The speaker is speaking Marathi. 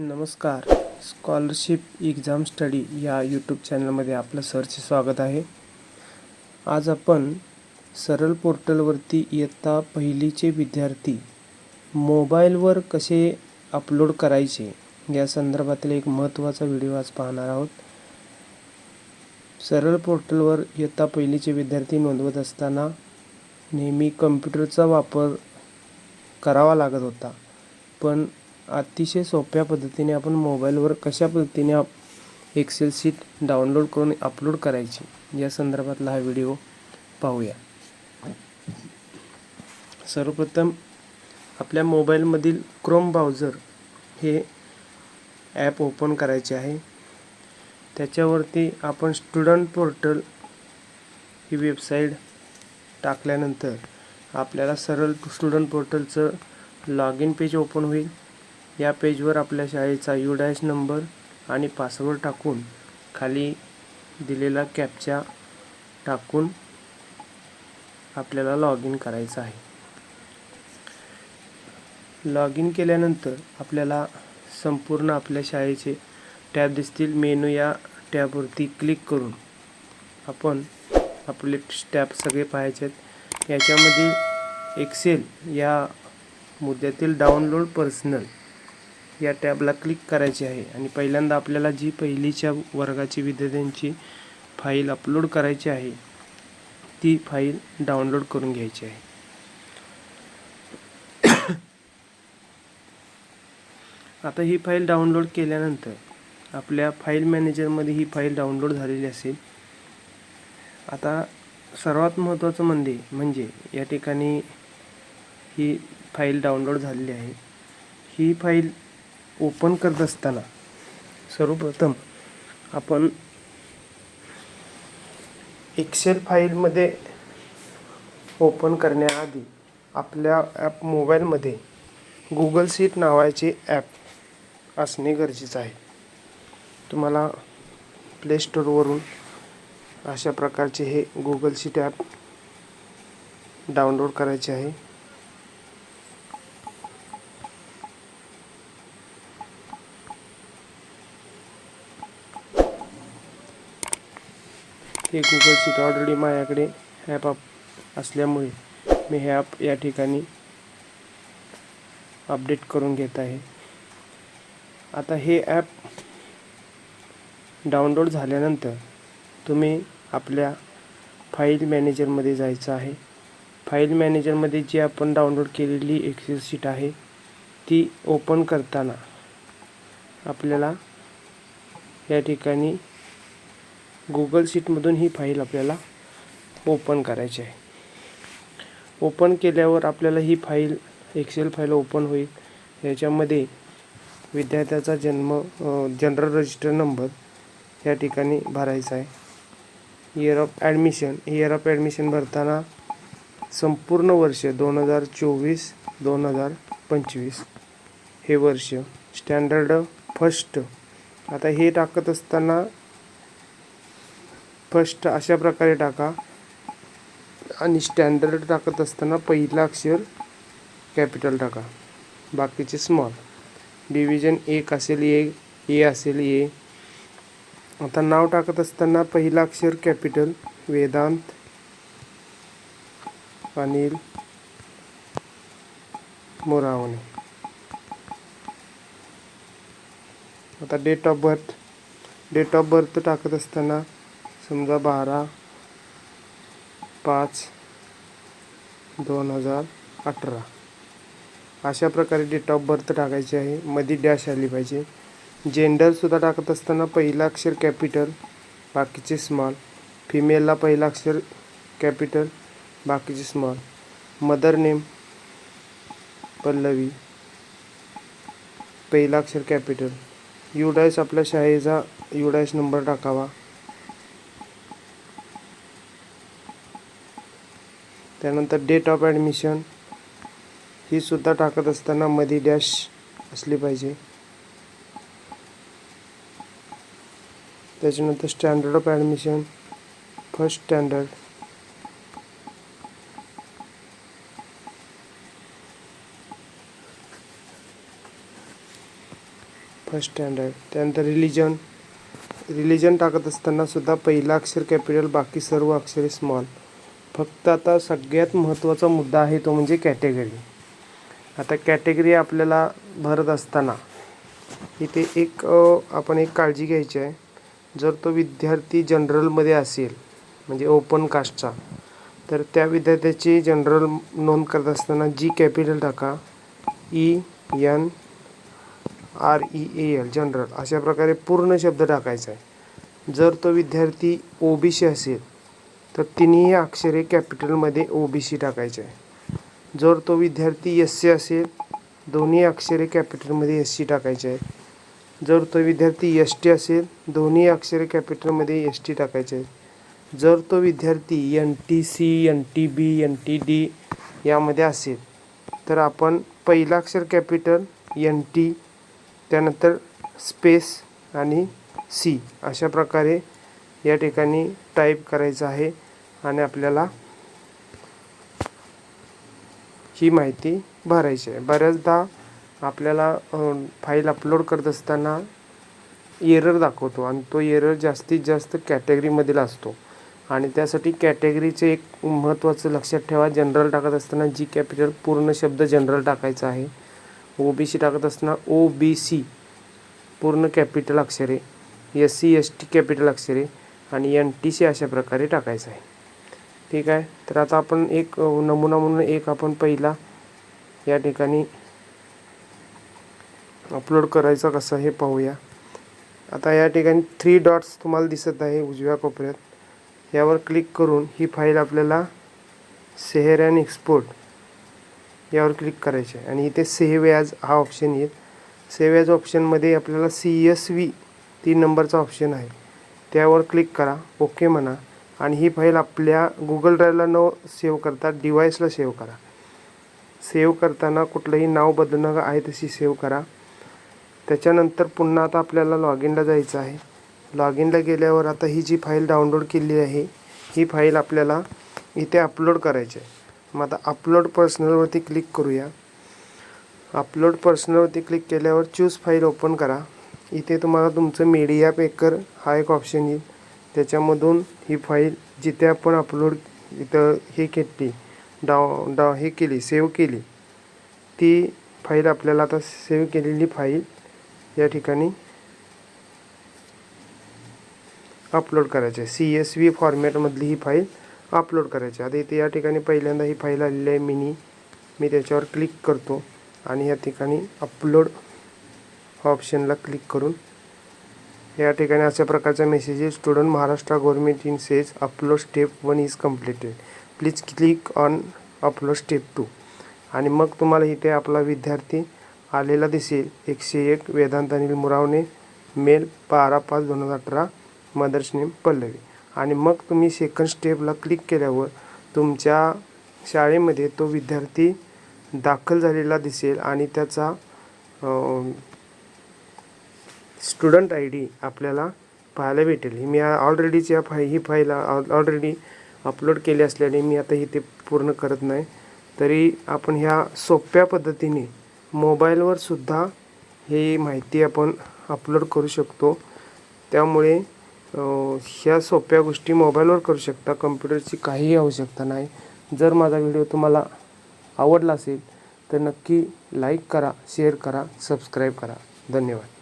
नमस्कार. स्कॉलरशिप एक्झाम स्टडी या यूट्यूब चॅनलमध्ये आपलं सरचे स्वागत आहे. आज आपण सरळ पोर्टलवरती इयत्ता पहिलीचे विद्यार्थी मोबाईलवर कसे अपलोड करायचे या संदर्भातील एक महत्त्वाचा व्हिडिओ आज पाहणार आहोत. सरळ पोर्टलवर इयत्ता पहिलीचे विद्यार्थी नोंदवत असताना नेहमी कम्प्युटरचा वापर करावा लागत होता. पण अतिशय सोप्या पद्धतीने आपण मोबाईलवर कशा पद्धतीने आप एक्सेल शीट डाउनलोड करून अपलोड करायची या संदर्भातला हा व्हिडिओ पाहूया. सर्वप्रथम आपल्या मोबाईलमधील क्रोम ब्राउझर हे ॲप ओपन करायचे आहे. त्याच्यावरती आपण स्टुडंट पोर्टल ही वेबसाईट टाकल्यानंतर आपल्याला सरळ स्टुडंट पोर्टलचं लॉग इन पेज ओपन होईल. या पेजवर आपल्या शाळेचा यू डॅश नंबर आणि पासवर्ड टाकून खाली दिलेला कॅपचा टाकून आपल्याला लॉग इन करायचं आहे. लॉग इन केल्यानंतर आपल्याला संपूर्ण आपल्या शाळेचे टॅब दिसतील. मेनू या टॅबवरती क्लिक करून आपण आपले टॅब सगळे पाहायचे आहेत. याच्यामध्ये एक्सेल या मुद्द्यातील डाउनलोड पर्सनल या टॅबला क्लिक करायचे आहे. आणि पहिल्यांदा आपल्याला जी पहिलीच्या वर्गाची विद्यार्थ्यांची फाईल अपलोड करायची आहे ती फाईल डाउनलोड करून घ्यायची आहे. आता ही फाईल डाउनलोड केल्यानंतर आपल्या फाईल मॅनेजरमध्ये ही फाईल डाउनलोड झालेली असेल. आता सर्वात महत्त्वाचं म्हणजे म्हणजे या ठिकाणी ही फाईल डाउनलोड झालेली आहे. ही फाईल ओपन करत असताना सर्वप्रथम आपण एक्सेल फाईलमध्ये ओपन करण्याआधी आपल्या ॲप मोबाईलमध्ये गुगल सीट नावाचे ॲप असणे गरजेचं आहे. तुम्हाला प्लेस्टोरवरून अशा प्रकारचे हे गुगल सीट ॲप डाउनलोड करायचे आहे. हे गुगल सीट ऑलरेडी माझ्याकडे ॲप अप असल्यामुळे मी हे ॲप या ठिकाणी अपडेट करून घेत आहे. आता हे ॲप डाउनलोड झाल्यानंतर तुम्ही आपल्या फाईल मॅनेजरमध्ये जायचं आहे. फाईल मॅनेजरमध्ये जी आपण डाउनलोड केलेली एक्सेल शीट आहे ती ओपन करताना आपल्याला या ठिकाणी गुगल शीटमधून ही फाईल आपल्याला ओपन करायची आहे. ओपन केल्यावर आपल्याला ही फाईल एक्सेल फाईल ओपन होईल. याच्यामध्ये विद्यार्थ्याचा जन्म जनरल रजिस्टर नंबर या ठिकाणी भरायचा आहे. Year of admission year of admission भरताना संपूर्ण वर्ष दोन हजार चोवीस दोन हजार पंचवीस हे वर्ष. स्टँडर्ड फर्स्ट आता हे टाकत असताना फर्स्ट अशा प्रकारे टाका. आणि स्टँडर्ड टाकत असताना पहिला अक्षर कॅपिटल टाका. बाकीचे स्मॉल डिव्हिजन एक असेल ए ए असेल ए आता नाव टाकत असताना पहिला अक्षर कॅपिटल वेदांत अनिल मोरावणे. आता date of birth date of birth टाकत असताना समजा बारा पाच दोन हजार अठरा. अशा प्रकारे डेट ऑफ बर्थ टाकायची आहे. मध्ये डॅश आली पाहिजे. जेंडरसुद्धा टाकत असताना पहिला अक्षर कॅपिटल बाकीचे स्मॉल फिमेलला पहिला अक्षर कॅपिटल बाकीचे स्मॉल मदर नेम पल्लवी. पहिला अक्षर कॅपिटल युडायस आपल्या शाळेचा युडायस नंबर टाकावा. त्यानंतर डेट ऑफ ॲडमिशन ही सुद्धा टाकत असताना मध्ये डॅश असली पाहिजे. त्याच्यानंतर standard of admission first standard first standard त्यानंतर रिलिजन रिलिजन टाकत असताना सुद्धा पहिला अक्षर कॅपिटल बाकी सर्व अक्षरे स्मॉल फक्त आता सगळ्यात महत्त्वाचा मुद्दा आहे तो म्हणजे कॅटेगरी. आता कॅटेगरी आपल्याला भरत असताना इथे एक आपण एक काळजी घ्यायची आहे. जर तो विद्यार्थी जनरलमध्ये असेल म्हणजे ओपन कास्टचा तर त्या विद्यार्थ्याची जनरल नोंद करत असताना जी कॅपिटल टाका E N R A L L general अशा प्रकारे पूर्ण शब्द टाकायचा आहे. जर तो विद्यार्थी ओ बी सी असेल तर तिन्ही अक्षरे कॅपिटलमध्ये ओ बी सी टाकायचे आहे. जर तो विद्यार्थी एस सी असेल दोन्ही अक्षरे कॅपिटलमध्ये एस सी टाकायचे आहेत. जर तो विद्यार्थी एस टी असेल दोन्ही अक्षरे कॅपिटलमध्ये एस टी टाकायचे आहेत. जर तो विद्यार्थी N T C N T B N T D यामध्ये असेल. तर आपण पहिलं अक्षर कॅपिटल एन टी त्यानंतर स्पेस आणि सी अशा प्रकारे या ठिकाणी टाईप करायचं आहे आणि आपल्याला ही माहिती भरायची आहे. बऱ्याचदा आपल्याला फाईल अपलोड करत असताना एरर दाखवतो आणि तो एरर जास्तीत जास्त कॅटेगरीमधील असतो. आणि त्यासाठी कॅटेगरीचे एक महत्त्वाचं लक्षात ठेवा. जनरल टाकत असताना जी कॅपिटल पूर्ण शब्द जनरल टाकायचा आहे. ओ बी सी टाकत असताना ओ बी सी पूर्ण कॅपिटल अक्षरे S C S T capital अक्षरे आणि एन टी सी अशा प्रकारे टाकायचं आहे. ठीक आहे? तर आता आपण एक नमुना म्हणून एक आपण पहिला या ठिकाणी अपलोड करायचा कसं हे पाहूया. आता या ठिकाणी थ्री डॉट्स तुम्हाला दिसत आहे उजव्या कोपऱ्यात. यावर क्लिक करून ही फाईल आपल्याला सेहेर अँड एक्सपोर्ट यावर क्लिक करायचे आहे. आणि इथे सेव्ह ॲज हा ऑप्शन येईल. सेव्ह ॲज ऑप्शनमध्ये आपल्याला सी एस व्ही तीन नंबरचा ऑप्शन आहे. त्यावर क्लिक करा. ओके म्हणा. आणि ही फाईल आपल्या गुगल ड्राईव्हला न सेव्ह करता डिव्हाइसला सेव्ह करा. सेव्ह करताना कुठलंही नाव बदलणं आहे तशी सेव्ह करा. त्याच्यानंतर पुन्हा आता आपल्याला लॉग इनला जायचं आहे. लॉग इनला गेल्यावर आता ही जी फाईल डाउनलोड केली आहे ही फाईल आपल्याला इथे अपलोड करायची आहे. मग आता अपलोड पर्सनलवरती क्लिक करूया. अपलोड पर्सनलवरती क्लिक केल्यावर चूज फाईल ओपन करा. इथे तुम्हाला तुमचं मीडिया पेकर हा एक ऑप्शन येईल. त्याच्यामधून ही फाईल जिथे आपण अपलोड इथं हे केली डाव डाव हे केली सेव्ह केली ती फाईल आपल्याला आता सेव्ह केलेली फाईल या ठिकाणी अपलोड करायची आहे. सी एस व्ही फॉर्मॅटमधली ही फाईल अपलोड करायची आहे. आता इथे या ठिकाणी पहिल्यांदा ही फाईल आलेली आहे मिनी मी त्याच्यावर क्लिक करतो आणि या ठिकाणी अपलोड ऑप्शनला क्लिक करून या ठिकाणी अशा प्रकारचा मेसेज आहे student Maharashtra government in sage upload step one is completed please click on upload step two आणि मग तुम्हाला इथे आपला विद्यार्थी आलेला दिसेल. एकशे एक वेदांत अनिल मुरावणे मेल बारा पाच दोन हजार अठरा मदर्स नेम पल्लवी. आणि मग तुम्ही सेकंड स्टेपला क्लिक केल्यावर तुमच्या शाळेमध्ये तो विद्यार्थी दाखल झालेला दिसेल आणि त्याचा स्टुडंट आय डी आपल्याला पाहायला भेटेल. ही मी ऑलरेडीच या फाई ही फाईल ऑलरेडी अपलोड केली असल्याने मी आता इथे पूर्ण करत नाही. तरी आपण ह्या सोप्या पद्धतीने मोबाईलवर सुद्धा ही माहिती आपण अपलोड करू शकतो. त्यामुळे ह्या सोप्या गोष्टी मोबाईलवर करू शकता. कम्प्युटरची काहीही आवश्यकता नाही. जर माझा व्हिडिओ तुम्हाला आवडला असेल तर नक्की लाईक करा शेअर करा सबस्क्राईब करा. धन्यवाद.